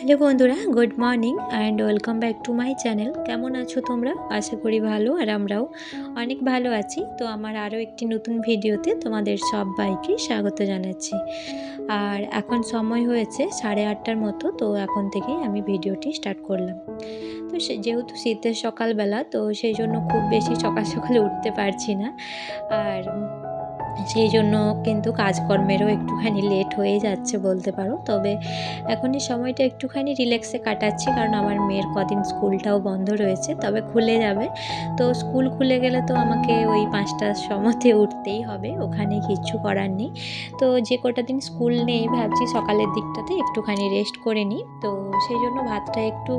Hello বন্ধুরা, good morning and welcome back to my channel কেমন আছো তোমরা? আশা করি ভালো আর আমরাও অনেক ভালো আছি। তো আমার আরও একটি নতুন ভিডিওতে তোমাদের সবাইকে স্বাগত জানাচ্ছি। আর এখন সময় হয়েছে সাড়ে আটটার মতো, তো এখন থেকেই আমি ভিডিওটি স্টার্ট করলাম। তো সে যেহেতু শীতের সকালবেলা, তো সেই জন্য খুব বেশি সকাল সকালে উঠতে পারছি না। আর সেই জন্য কিন্তু কাজকর্মেরও একটুখানি লেট হয়ে যাচ্ছে বলতে পারো। তবে এখন এই সময়টা একটুখানি রিল্যাক্সে কাটাচ্ছি কারণ আমার মেয়ের কদিন স্কুলটাও বন্ধ রয়েছে, তবে খুলে যাবে। তো স্কুল খুলে গেলে তো আমাকে ওই পাঁচটার সময়তে উঠতেই হবে, ওখানে কিচ্ছু করার নেই। তো যে কটা দিন স্কুল নেই ভাবছি সকালের দিকটাতে একটুখানি রেস্ট করে নিই। তো সেই জন্য ভাতটা একটু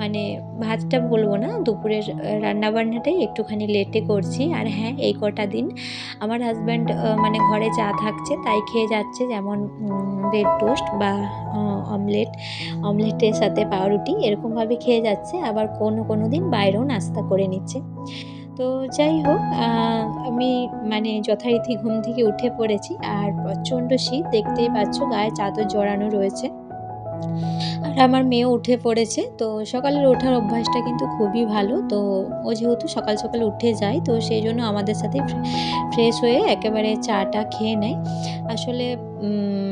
মানে ভাতটা বলব না, দুপুরের রান্নাবান্নাটাই একটুখানি লেটে করছি। আর হ্যাঁ এই কটা দিন আমার হাজব্যান্ড মানে ঘরে চা থাকছে, তাই খেয়ে যাচ্ছে যেমন ব্রেড টোস্ট বা অমলেট অমলেটের সাথে পাউরুটি এরকমভাবে খেয়ে যাচ্ছে। আবার কোনো কোনো দিন বাইরেও নাস্তা করে নিচ্ছে। তো যাই হোক আমি মানে যথারীতি ঘুম থেকে উঠে পড়েছি। আর প্রচণ্ড শীত, দেখতেই পাচ্ছ, গায়ে চাদর জড়ানো রয়েছে। আর আমার মেয়েও উঠে পড়েছে, তো সকালের ওঠার অভ্যাসটা কিন্তু খুবই ভালো। তো ও যেহেতু সকাল সকাল উঠে যায়, তো সেই জন্য আমাদের সাথে ফ্রেশ হয়ে একেবারে চাটা খেয়ে নেয়। আসলে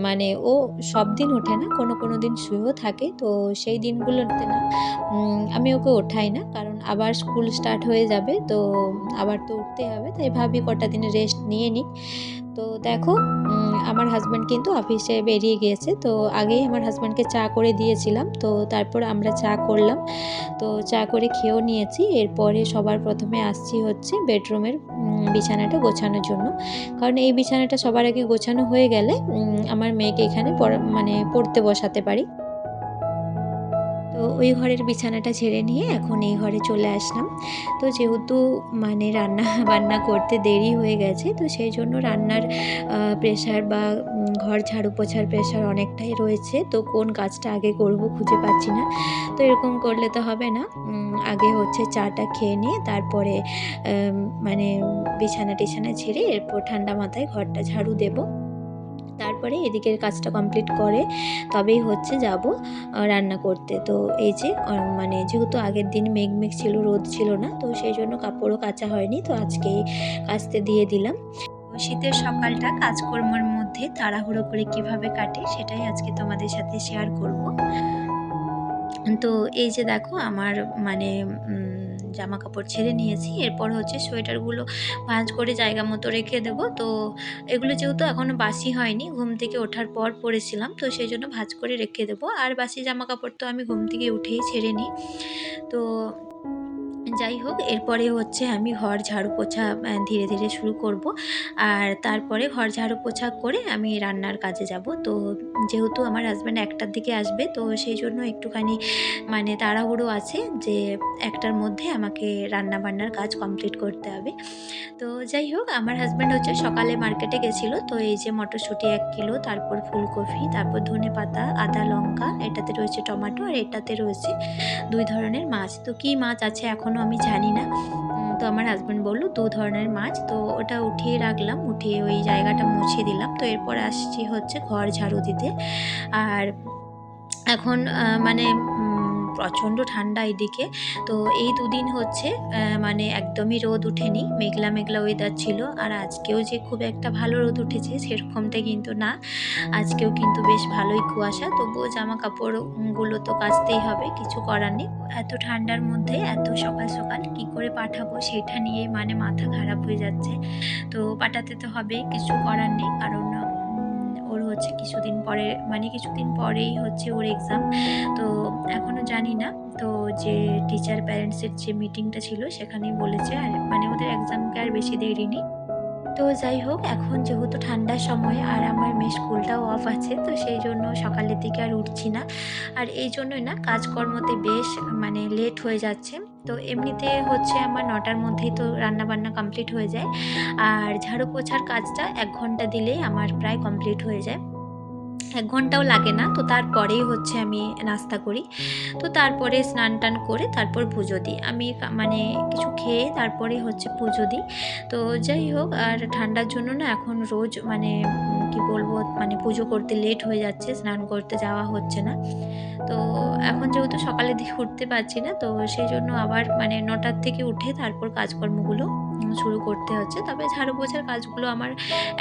মানে ও সব দিন ওঠে না, কোনো কোনো দিন শুয়েও থাকে, তো সেই দিনগুলোতে না আমি ওকে ওঠাই না, কারণ আবার স্কুল স্টার্ট হয়ে যাবে, তো আবার তো উঠতে হবে, তাই ভাবি কটা দিন রেস্ট নিয়ে নিই। তো দেখো আমার হাজব্যান্ড কিন্তু অফিসে বেরিয়ে গিয়েছে। তো আগেই আমার হাজব্যান্ডকে চা করে দিয়েছিলাম। তো তারপর আমরা চা করলাম। তো চা করে খেয়েও নিয়েছি। এরপরে সবার প্রথমে আসছি হচ্ছে বেডরুমের বিছানাটা গোছানোর জন্য। কারণ এই বিছানাটা সবার আগে গোছানো হয়ে গেলে আমার মেয়েকে এখানে মানে পড়তে বসাতে পারি। তো ওই ঘরের বিছানাটা ছেড়ে নিয়ে এখন এই ঘরে চলে আসলাম। তো যেহেতু মানে রান্না, বান্না করতে দেরি হয়ে গেছে, তো সেই জন্য রান্নার প্রেশার বা ঘর ঝাড়ু পোছার প্রেশার অনেকটাই রয়েছে। তো কোন কাজটা আগে করব খুঁজে পাচ্ছি না। তো এরকম করলে তো হবে না। আগে হচ্ছে চাটা খেয়ে নিয়ে তারপরে মানে বিছানা টিছানা ছেড়ে এরপর ঠান্ডা মাথায় ঘরটা ঝাড়ু দেবো। তারপরে এদিকের কাজটা কমপ্লিট করে তবেই হচ্ছে যাব রান্না করতে। তো এই যে মানে যেহেতু আগের দিন মেঘ মেঘ ছিল, রোদ ছিল না, তো সেই জন্য কাপড়ও কাচা হয়নি, তো আজকেই কাচতে দিয়ে দিলাম। শীতের সকালটা কাজকর্মের মধ্যে তাড়াহুড়ো করে কীভাবে কাটে সেটাই আজকে তোমাদের সাথে শেয়ার করব। তো এই যে দেখো, আমার মানে জামা কাপড় ছেড়ে নিয়েছি। এরপর হচ্ছে সোয়েটারগুলো ভাঁজ করে জায়গা মতো রেখে দেবো। তো এগুলো যেহেতু এখনও বাসি হয়নি, ঘুম থেকে ওঠার পর পরেছিলাম, তো সেই জন্য ভাঁজ করে রেখে দেবো। আর বাসি জামা কাপড় তো আমি ঘুম থেকে উঠেই ছেড়ে নিই। তো যাই হোক, এরপরে হচ্ছে আমি ঘর ঝাড়ু পোছা ধীরে ধীরে শুরু করব। আর তারপরে ঘর ঝাড়ু পোছা করে আমি রান্নার কাজে যাব। তো যেহেতু আমার হাজব্যান্ড একটার দিকে আসবে, তো সেই জন্য একটুখানি মানে তাড়াহুড়ো আছে যে একটার মধ্যে আমাকে রান্না বান্নার কাজ কমপ্লিট করতে হবে। তো যাই হোক, আমার হাজব্যান্ড হচ্ছে সকালে মার্কেটে গেছিল, তো এই যে মটরশুঁটি এক কিলো, তারপর ফুলকপি, তারপর ধনে পাতা, আদা লঙ্কা, এটাতে রয়েছে টমেটো, আর এটাতে রয়েছে দুই ধরনের মাছ। তো কী মাছ আছে এখনও আমি জানি না। তো আমার হাজব্যান্ড বলল, দু ধরনের মাছ। তো ওটা উঠিয়ে রাখলাম, উঠিয়ে ওই জায়গাটা মুছে দিলাম। তো এরপর আসছি হচ্ছে ঘর ঝাড়ু দিতে। আর এখন মানে প্রচণ্ড ঠান্ডা এদিকে। তো এই দুদিন হচ্ছে মানে একদমই রোদ উঠেনি, মেঘলা মেঘলা ওয়েদার ছিল। আর আজকেও যে খুব একটা ভালো রোদ উঠেছে সেরকমটা কিন্তু না। আজকেও কিন্তু বেশ ভালোই কুয়াশা। তবুও জামা কাপড়গুলো তো কাচতেই হবে, কিছু করার নেই। এত ঠান্ডার মধ্যে, এত সকাল সকাল কি করে পাঠাবো সেটা নিয়েই মানে মাথা খারাপ হয়ে যাচ্ছে। তো পাঠাতে তো হবে কিছু করার নেই, কারণ হচ্ছে কিছুদিন পরে মানে কিছুদিন পরেই হচ্ছে ওর এক্সাম তো এখনও জানি না। তো যে টিচার প্যারেন্টসের যে মিটিংটা ছিল সেখানেই বলেছে। আর মানে ওদের এক্সামকে আর বেশি দেরি নেই। তো যাই হোক, এখন যেহেতু ঠান্ডার সময় আর আমার মেয়ে স্কুলটাও অফ আছে, তো সেই জন্য সকালের দিকে আর উঠছি না। আর এই জন্যই না, কাজকর্মতে বেশ মানে লেট হয়ে যাচ্ছে। তো এমনিতে হচ্ছে আমার নটার মধ্যেই তো রান্না বান্না কমপ্লিট হয়ে যায়। আর ঝাড়ু পোছার কাজটা এক ঘণ্টা দিলেই আমার প্রায় কমপ্লিট হয়ে যায়। এক ঘন্টাও লাগে না, তো তারপরেই হচ্ছে আমি নাস্তা করি। তো তারপরে স্নান টান করে তারপর পুজো দিই। আমি মানে কিছু খেয়ে তারপরে হচ্ছে পুজো দিই। তো যাই হোক, আর ঠান্ডার জন্য না এখন রোজ মানে কি বলব মানে পুজো করতে লেট হয়ে যাচ্ছে, স্নান করতে যাওয়া হচ্ছে না। তো এখন যেহেতু সকালের দিকে উঠতে পারছি না, তো সেই জন্য আবার মানে নটার থেকে উঠে তারপর কাজকর্মগুলো শুরু করতে হচ্ছে। তবে ঝাড়ু পোছার কাজগুলো আমার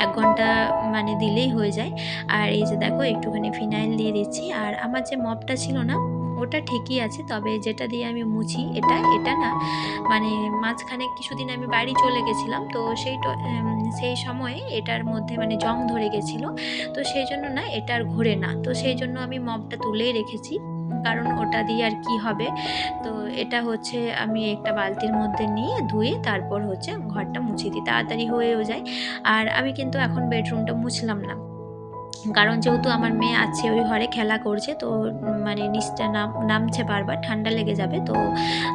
এক ঘণ্টা মানে দিলেই হয়ে যায়। আর এই যে দেখো, একটুখানি ফিনাইল দিয়ে দিচ্ছি। আর আমার যে মপটা ছিল না, ওটা ঠিকই আছে, তবে যেটা দিয়ে আমি মুছি, এটা এটা না মানে মাঝখানে কিছুদিন আমি বাড়ি চলে গেছিলাম, তো সেই সেই সময়ে এটার মধ্যে মানে জং ধরে গেছিল। তো সেই জন্য না এটার ঘোরে না। তো সেই জন্য আমি মপটা তুলেই রেখেছি। কারণ ওটা দিয়ে আর কি হবে? তো এটা হচ্ছে আমি একটা বালতির মধ্যে নিয়ে ধুয়ে তারপর হচ্ছে ঘরটা মুছে দিই। তাড়াতাড়ি হয়েও যায়। আর আমি কিন্তু এখন বেডরুমটা মুছলাম না। কারণ যেহেতু আমার মেয়ে আছে ওই ঘরে খেলা করছে, তো মানে নিচটা নাম, নামছে বারবার, ঠান্ডা লেগে যাবে, তো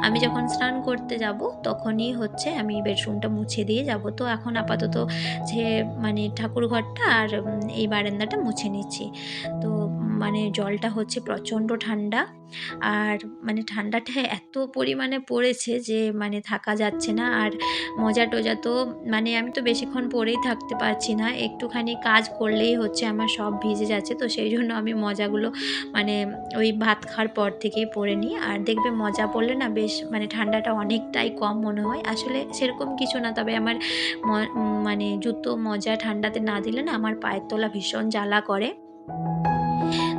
আমি যখন স্নান করতে যাব তখনই হচ্ছে আমি বেডরুমটা মুছে দিয়ে যাব। তো এখন আপাতত যে মানে ঠাকুর ঘরটা আর এই বারান্দাটা মুছে নিচ্ছি। তো মানে জলটা হচ্ছে প্রচণ্ড ঠান্ডা। আর মানে ঠান্ডাটা এত পরিমাণে পড়েছে যে মানে থাকা যাচ্ছে না। আর মজা টজা তো মানে আমি তো বেশিক্ষণ পরেই থাকতে পারছি না। একটুখানি কাজ করলেই হচ্ছে আমার সব ভিজে যাচ্ছে। তো সেই জন্য আমি মজাগুলো মানে ওই ভাত খাওয়ার পর থেকেই পরে নিই। আর দেখবে মজা পড়লে না বেশ মানে ঠান্ডাটা অনেকটাই কম মনে হয়। আসলে সেরকম কিছু না, তবে আমার মানে জুতো মজা ঠান্ডাতে না দিলে না আমার পায়ের তোলা ভীষণ জ্বালা করে।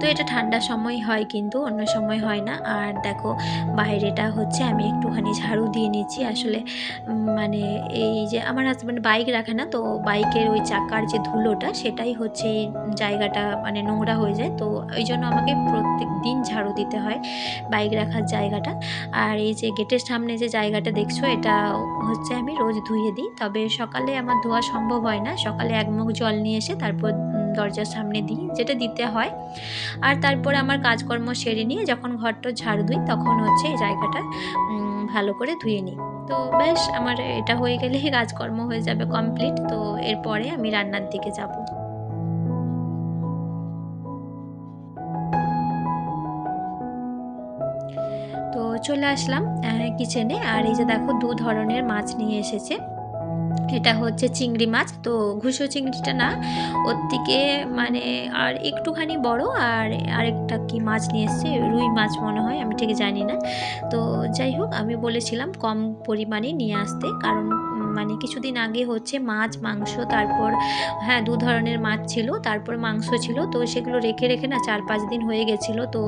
তো এটা ঠান্ডার সময় হয় কিন্তু অন্য সময় হয় না। আর দেখো, বাইরেটা হচ্ছে আমি একটুখানি ঝাড়ু দিয়ে নিচ্ছি। আসলে মানে এই যে আমার হাজব্যান্ড বাইক রাখে না, তো বাইকের ওই চাকার যে ধুলোটা, সেটাই হচ্ছে এই জায়গাটা মানে নোংরা হয়ে যায়। তো ওই জন্য আমাকে প্রত্যেক দিন ঝাড়ু দিতে হয় বাইক রাখার জায়গাটা। আর এই যে গেটের সামনে যে জায়গাটা দেখছ, এটা হচ্ছে আমি রোজ ধুয়ে দিই। তবে সকালে আমার ধোয়া সম্ভব হয় না। সকালে এক মুখ জল নিয়ে এসে তারপর দরজার সামনে দিই, যেটা দিতে হয়। আর তারপরে আমার কাজকর্ম সেরে নিয়ে যখন ঘরটা ঝাড়ু দিই, তখন হচ্ছে এই জায়গাটা ভালো করে ধুয়ে নিই। তো বেশ আমার এটা হয়ে গেলেই কাজকর্ম হয়ে যাবে কমপ্লিট তো এরপরে আমি রান্নার দিকে যাব। তো চলে আসলাম কিচেনে আর এই যে দেখো, দু ধরনের মাছ নিয়ে এসেছে। এটা হচ্ছে চিংড়ি মাছ, তো ঘুষো চিংড়িটা না, ওর থেকে মানে আর একটুখানি বড় আর আরেকটা কি মাছ নিয়ে এসছে, রুই মাছ মনে হয়, আমি ঠিক জানি না। তো যাই হোক, আমি বলেছিলাম কম পরিমাণে নিয়ে আসতে, কারণ মানে কিছুদিন আগে হচ্ছে মাছ, মাংস, তারপর হ্যাঁ দু ধরনের মাছ ছিল, তারপর মাংস ছিল। তো সেগুলো রেখে রেখে না চার পাঁচ দিন হয়ে গেছিল। তো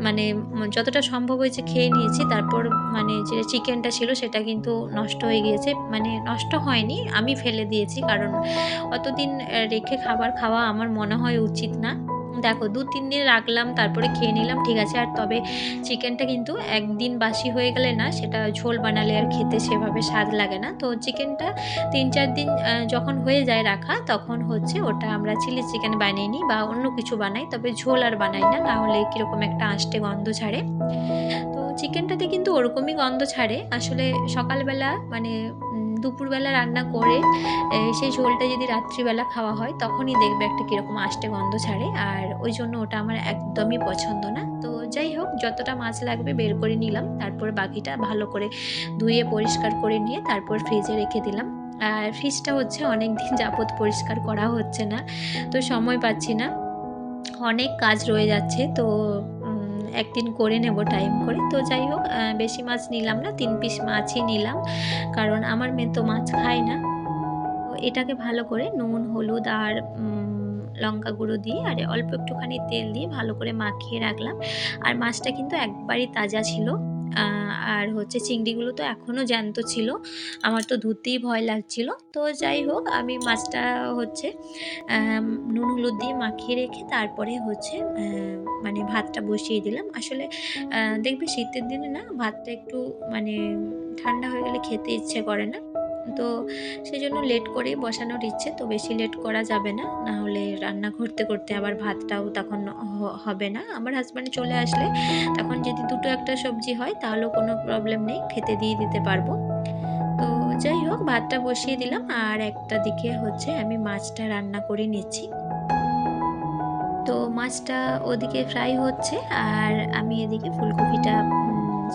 মানে যতটা সম্ভব হয়েছে খেয়ে নিয়েছি। তারপর মানে যে চিকেনটা ছিল সেটা কিন্তু নষ্ট হয়ে গিয়েছে। মানে নষ্ট হয়নি, আমি ফেলে দিয়েছি। কারণ অতদিন রেখে খাবার খাওয়া আমার মনে হয় উচিত না। দেখো দু, তিন দিন রাখলাম, তারপরে খেয়ে নিলাম, ঠিক আছে। আর তবে চিকেনটা কিন্তু একদিন বাসি হয়ে গেলে না, সেটা ঝোল বানালে আর খেতে সেভাবে স্বাদ লাগে না। তো চিকেনটা তিন, চার দিন যখন হয়ে যায় রাখা, তখন হচ্ছে ওটা আমরা চিলি চিকেন বানিয়ে নিই বা অন্য কিছু বানাই, তবে ঝোল আর বানাই না না হলে কীরকম একটা আষ্টে গন্ধ ছাড়ে। তো চিকেনটাতে কিন্তু ওরকমই গন্ধ ছাড়ে। আসলে সকালবেলা মানে দুপুরবেলা রান্না করে সেই ঝোলটা যদি রাত্রিবেলা খাওয়া হয়, তখনই দেখবে একটা কীরকম আষ্টে গন্ধ ছাড়ে। আর ওই জন্য ওটা আমার একদমই পছন্দ না। তো যাই হোক, যতটা মাছ লাগবে বের করে নিলাম। তারপর বাকিটা ভালো করে ধুয়ে পরিষ্কার করে নিয়ে তারপর ফ্রিজে রেখে দিলাম। আর ফ্রিজটা হচ্ছে অনেক দিন যাবত পরিষ্কার করা হচ্ছে না। তো সময় পাচ্ছি না। অনেক কাজ রয়ে যাচ্ছে। তো একদিন করে নেব টাইম করে। তো যাই হোক বেশি মাছ নিলাম না, তিন পিস মাছই নিলাম। কারণ আমার মেয়ে তো মাছ খায় না। তো এটাকে ভালো করে নুন, হলুদ আর লঙ্কা গুঁড়ো দিয়ে আর অল্প একটুখানি তেল দিয়ে ভালো করে মাখিয়ে রাখলাম। আর মাছটা কিন্তু একবারই তাজা ছিল। আর হচ্ছে চিংড়িগুলো তো এখনও জ্যান্ত ছিল। আমার তো ধুতেই ভয় লাগছিল। তো যাই হোক, আমি মাছটা হচ্ছে নুন হলুদ দিয়ে মাখিয়ে রেখে তারপরে হচ্ছে মানে ভাতটা বসিয়ে দিলাম। আসলে দেখবে শীতের দিনে না ভাতটা একটু মানে ঠান্ডা হয়ে গেলে খেতে ইচ্ছে করে না। তো সেই জন্য লেট করেই বসানোর ইচ্ছে, তো বেশি লেট করা যাবে না। না হলে রান্না করতে করতে আবার ভাতটাও তখন হবে না। আমার হাজব্যান্ড চলে আসলে তখন যদি দুটো একটা সবজি হয়, তাহলেও কোনো প্রবলেম নেই, খেতে দিয়ে দিতে পারব। তো যাই হোক, ভাতটা বসিয়ে দিলাম, আর একটা দিকে হচ্ছে আমি মাছটা রান্না করে নিচ্ছি। তো মাছটা ওদিকে ফ্রাই হচ্ছে, আর আমি এদিকে ফুলকপিটা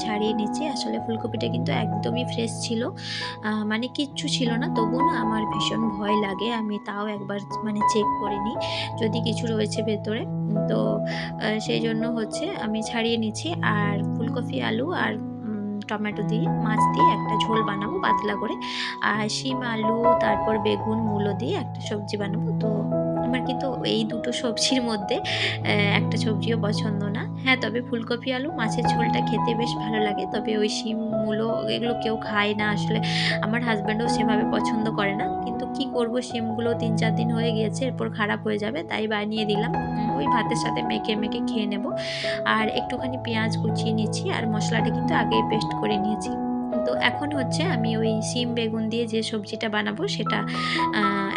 ছাড়িয়ে নিচ্ছি। আসলে ফুলকপিটা কিন্তু একদমই ফ্রেশ ছিল। মানে কিচ্ছু ছিল না, তবু না আমার ভীষণ ভয় লাগে। আমি তাও একবার মানে চেক করে নিই, যদি কিছু রয়েছে ভেতরে। তো সেই জন্য হচ্ছে আমি ছাড়িয়ে নিচ্ছি। আর ফুলকপি, আলু আর টমেটো দিয়ে, মাছ দিয়ে একটা ঝোল বানাবো পাতলা করে। আর শিম, আলু, তারপর বেগুন, মূলো দিয়ে একটা সবজি বানাবো। তো আমার কিন্তু এই দুটো সবজির মধ্যে একটা সবজিও পছন্দ না। হ্যাঁ তবে ফুলকপি আলু, মাছের ঝোলটা খেতে বেশ ভালো লাগে। তবে ওই শিম, মূলো এগুলো কেউ খায় না। আসলে আমার হাজব্যান্ডও সেভাবে পছন্দ করে না। কিন্তু কি করব, শিমগুলো তিন চার দিন হয়ে গিয়েছে, এরপর খারাপ হয়ে যাবে, তাই বানিয়ে দিলাম। ওই ভাতের সাথে মেখে মেখে খেয়ে নেব। আর একটুখানি পেঁয়াজ কুচিয়ে নিচ্ছি, আর মশলাটা কিন্তু আগেই পেস্ট করে নিয়েছি। তো এখন হচ্ছে আমি ওই সিম বেগুন দিয়ে যে সবজিটা বানাবো সেটা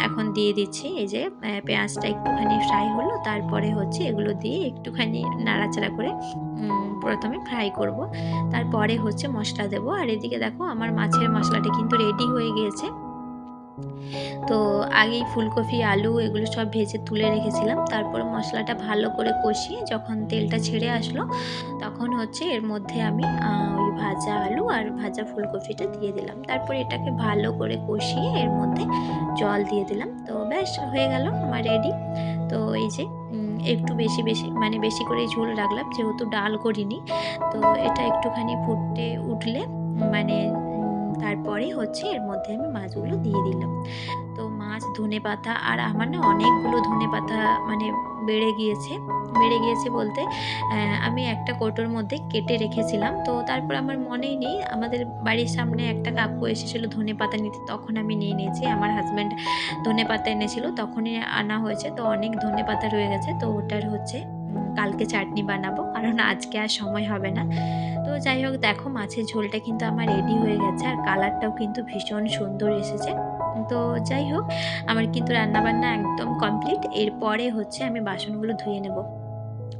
এখন দিয়ে দিচ্ছি। এই যে পেঁয়াজটা একটুখানি ফ্রাই হলো, তারপরে হচ্ছে এগুলো দিয়ে একটুখানি নাড়াচাড়া করে প্রথমে ফ্রাই করব। তারপরে হচ্ছে মশলা দেবো। আর এদিকে দেখো আমার মাছের মশলাটা কিন্তু রেডি হয়ে গিয়েছে। তো আগেই ফুলকপি, আলু এগুলো সব ভেজে তুলে রেখেছিলাম। তারপর মশলাটা ভালো করে কষিয়ে যখন তেলটা ছেড়ে আসলো, তখন হচ্ছে এর মধ্যে আমি ভাজা আলু আর ভাজা ফুলকপিটা দিয়ে দিলাম। তারপর এটাকে ভালো করে কষিয়ে এর মধ্যে জল দিয়ে দিলাম। তো ব্যাস, হয়ে গেল আমার রেডি তো এই যে একটু বেশি বেশি মানে বেশি করে ঝোল রাখলাম, যেহেতু ডাল করিনি। তো এটা একটুখানি ফুটে উঠলে মানে তারপরে হচ্ছে এর মধ্যে আমি মাছগুলো দিয়ে দিলাম। তো মাছ ধনে পাতা আর আমার না অনেকগুলো ধনে পাতা মানে বেড়ে গিয়েছে। বেড়ে গিয়েছে বলতে আমি একটা কোটোর মধ্যে কেটে রেখেছিলাম। তো তারপর আমার মনেই নেই, আমাদের বাড়ির সামনে একটা কাকু এসেছিল ধনে পাতা নিতে, তখন আমি নিয়ে নিয়েছি। আমার হাজব্যান্ড ধনে পাতা এনেছিল, তখনই আনা হয়েছে। তো অনেক ধনে পাতা রয়ে গেছে, তো ওটার হচ্ছে কালকে চাটনি বানাবো, কারণ আজকে আর সময় হবে না। তো যাই হোক, দেখো মাছের ঝোলটা কিন্তু আমার রেডি হয়ে গেছে, আর কালারটাও কিন্তু ভীষণ সুন্দর এসেছে। তো যাই হোক, আমার কিন্তু রান্নাবান্না একদম কমপ্লিট এরপরে হচ্ছে আমি বাসনগুলো ধুয়ে নেব।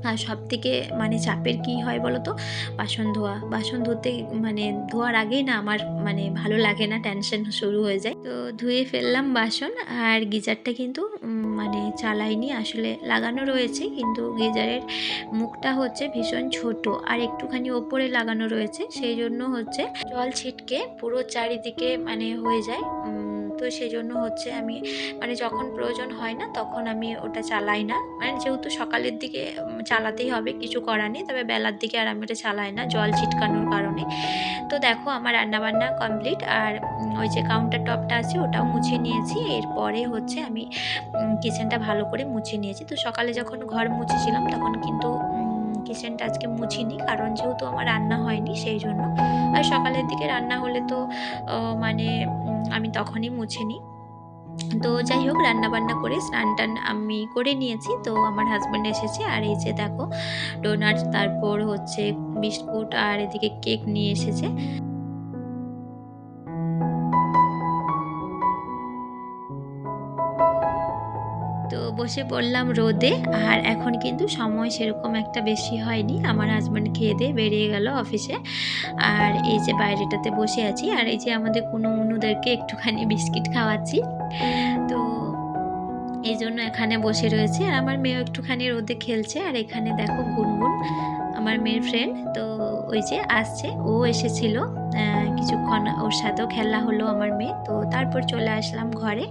আর সব থেকে মানে চাপের কি হয় বলো তো বাসন ধোয়া। বাসন ধুতে মানে ধোয়ার আগেই না আমার মানে ভালো লাগে না টেনশন শুরু হয়ে যায়। তো ধুয়ে ফেললাম বাসন আর গিজারটা কিন্তু মানে চালাইনি। আসলে লাগানো রয়েছে কিন্তু গিজারের মুখটা হচ্ছে ভীষণ ছোট আর একটুখানি ওপরে লাগানো রয়েছে। সেই জন্য হচ্ছে জল ছিটকে পুরো চারিদিকে মানে হয়ে যায়। তো সেই জন্য হচ্ছে আমি মানে যখন প্রয়োজন হয় না তখন আমি ওটা চালাই না। মানে যেহেতু সকালের দিকে চালাতেই হবে, কিছু করার নেই, তবে বেলার দিকে আর আমি ওটা চালাই না, জল ছিটকানোর কারণে। তো দেখো আমার রান্নাবান্না কমপ্লিট আর ওই যে কাউন্টার টপটা আছে ওটাও মুছে নিয়েছি। এরপরে হচ্ছে আমি কিচেনটা ভালো করে মুছে নিয়েছি। তো সকালে যখন ঘর মুছেছিলাম তখন কিন্তু কিচেনটা আজকে মুছিনি, কারণ যেহেতু আমার রান্না হয়নি সেই জন্য। আর সকালের দিকে রান্না হলে তো মানে আমি তখনই মুছে নিই তো যাই হোক রান্না বান্না করে স্নান টান আমি করে নিয়েছি। তো আমার হাজব্যান্ড এসেছে, আর এই যে দেখো ডোনাট তারপর হচ্ছে বিস্কুট, আর এদিকে কেক নিয়ে এসেছে। বসে পড়লাম রোদে, আর এখন কিন্তু সময় সেরকম একটা বেশি হয়নি। আমার হাজব্যান্ড খেয়ে দিয়ে বেরিয়ে গেল অফিসে আর এই যে বাইরেটাতে বসে আছি, আর এই যে আমাদের কোনো উনুদেরকে একটুখানি বিস্কিট খাওয়াচ্ছি। তো এই জন্য এখানে বসে রয়েছে, আর আমার মেয়েও একটুখানি রোদে খেলছে। আর এখানে দেখো গুনগুন, আমার মেয়ের ফ্রেন্ড তো ওই যে আসছে। ও এসেছিল কিছুক্ষণ ওর সাথেও খেলা হলো আমার মেয়ে। তো তারপর চলে আসলাম ঘরে।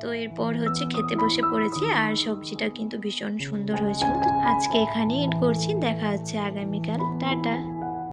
তো এরপর হচ্ছে খেতে বসে পড়েছি আর সবজিটা কিন্তু ভীষণ সুন্দর হয়েছিল। আজকে এখানেই এড করছি, দেখা হচ্ছে আগামীকাল। টাটা।